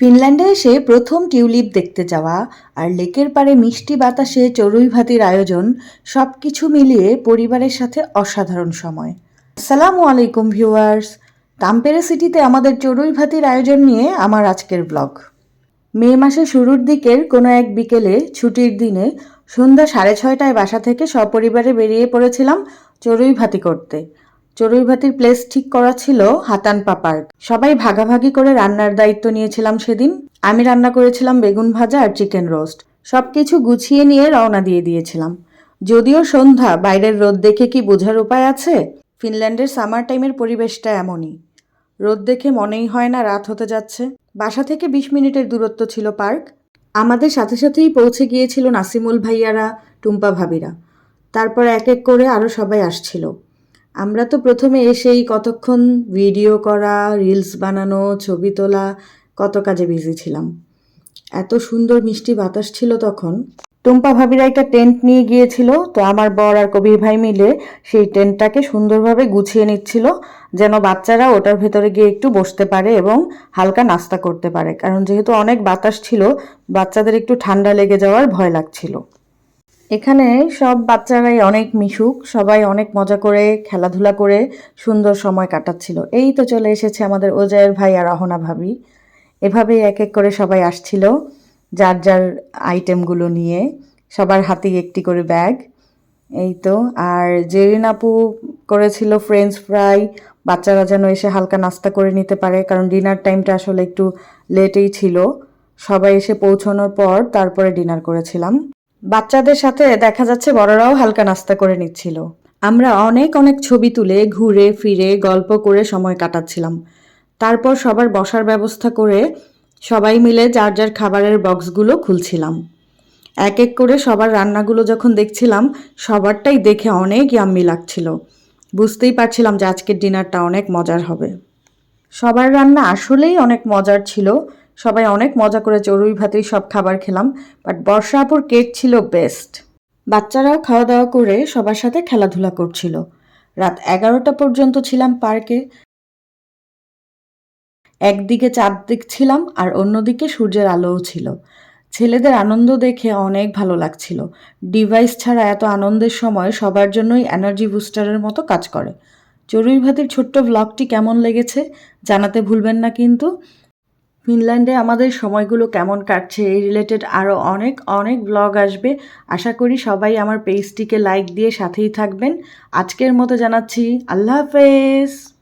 ফিনল্যান্ডে এসে প্রথম টিউলিপ দেখতে যাওয়া আর লেকের পাড়ে মিষ্টি বাতাসে চড়ুই ভাতির আয়োজন সব কিছু মিলিয়ে পরিবারের সাথে অসাধারণ সময়। আসসালামু আলাইকুম, ভিউয়ার্স। তাম্পেরে সিটিতে আমাদের চড়ুই ভাতির আয়োজন নিয়ে আমার আজকের ব্লগ। মে মাসের শুরুর দিকের কোনো এক বিকেলে ছুটির দিনে সন্ধ্যা সাড়ে ছয়টায় বাসা থেকে সপরিবারে বেরিয়ে পড়েছিলাম চড়ুই ভাতি করতে। চড়ুই ভাতির প্লেস ঠিক করা ছিল হাতানপা পার্ক। সবাই ভাগাভাগি করে রান্নার দায়িত্ব নিয়েছিলাম সেদিন। আমি রান্না করেছিলাম বেগুন ভাজা আর চিকেন রোস্ট সব কিছু গুছিয়ে নিয়ে রওনা দিয়ে দিয়েছিলাম। যদিও সন্ধ্যা, বাইরের রোদ দেখে কি বোঝার উপায় আছে? ফিনল্যান্ডের সামার টাইমের পরিবেশটা এমনই। রোদ দেখে মনেই হয় না রাত হতে যাচ্ছে। বাসা থেকে বিশ মিনিটের দূরত্ব ছিল পার্ক। আমাদের সাথে সাথেই পৌঁছে গিয়েছিল নাসিমুল ভাইয়ারা, টুম্পা ভাবিরা। তারপর এক এক করে আরও সবাই আসছিল। আমরা তো প্রথমে এসেই কতক্ষণ ভিডিও করা, রিলস বানানো, ছবি তোলা, কত কাজে বিজি ছিলাম। এত সুন্দর মিষ্টি বাতাস ছিল তখন। টুম্পা ভাবিরা একটা টেন্ট নিয়ে গিয়েছিল, তো আমার বর আর কবির ভাই মিলে সেই টেন্টটাকে সুন্দরভাবে গুছিয়ে নিচ্ছিল, যেন বাচ্চারা ওটার ভেতরে গিয়ে একটু বসতে পারে এবং হালকা নাস্তা করতে পারে। কারণ যেহেতু অনেক বাতাস ছিল, বাচ্চাদের একটু ঠান্ডা লেগে যাওয়ার ভয় লাগছিল। এখানে সব বাচ্চারাই অনেক মিশুক, সবাই অনেক মজা করে, খেলাধুলা করে সুন্দর সময় কাটাচ্ছিল। এই তো চলে এসেছে আমাদের ওজয়ের ভাই আর অহনা ভাবি। এভাবেই এক এক করে সবাই আসছিল, যার যার আইটেমগুলো নিয়ে। সবার হাতেই একটি করে ব্যাগ। এই তো, আর জেরিন আপু করেছিল ফ্রেঞ্চ ফ্রাই বাচ্চারা যেন এসে হালকা নাস্তা করে নিতে পারে, কারণ ডিনার টাইমটা আসলে একটু লেটেই ছিল। সবাই এসে পৌঁছানোর পর তারপরে ডিনার করেছিলাম। বাচ্চাদের সাথে দেখা যাচ্ছে বড়রাও হালকা নাস্তা করে নিচ্ছিল। আমরা অনেক অনেক ছবি তুলে ঘুরে ফিরে গল্প করে সময় কাটাচ্ছিলাম। তারপর সবার বসার ব্যবস্থা করে সবাই মিলে যার যার খাবারের বক্সগুলো খুলছিলাম। এক এক করে সবার রান্নাগুলো যখন দেখছিলাম, সবারটাই দেখে অনেক ইয়াম্মি লাগছিল। বুঝতেই পারছিলাম যে আজকের ডিনারটা অনেক মজার হবে। সবার রান্না আসলেই অনেক মজার ছিল। সবাই অনেক মজা করে চড়ুই ভাতেই সব খাবার খেলাম বাট বর্ষা আপুর কেক ছিল বেস্ট বাচ্চারাও খাওয়া দাওয়া করে সবার সাথে খেলাধুলা করছিল। রাত এগারোটা পর্যন্ত ছিলাম পার্কে। একদিকে চাঁদ দেখছিলাম আর অন্যদিকে সূর্যের আলোও ছিল। ছেলেদের আনন্দ দেখে অনেক ভালো লাগছিল। ডিভাইস ছাড়া এত আনন্দের সময় সবার জন্যই এনার্জি বুস্টারের মতো কাজ করে। চড়ুই ভাতির ছোট্ট ব্লগটি কেমন লেগেছে জানাতে ভুলবেন না কিন্তু। ফিনল্যান্ডে আমাদের সময়গুলো কেমন কাটছে এই রিলেটেড আরও অনেক অনেক ব্লগ আসবে। আশা করি সবাই আমার পেজটিকে লাইক দিয়ে সাথেই থাকবেন। আজকের মতো জানাচ্ছি, আল্লাহ হাফেজ!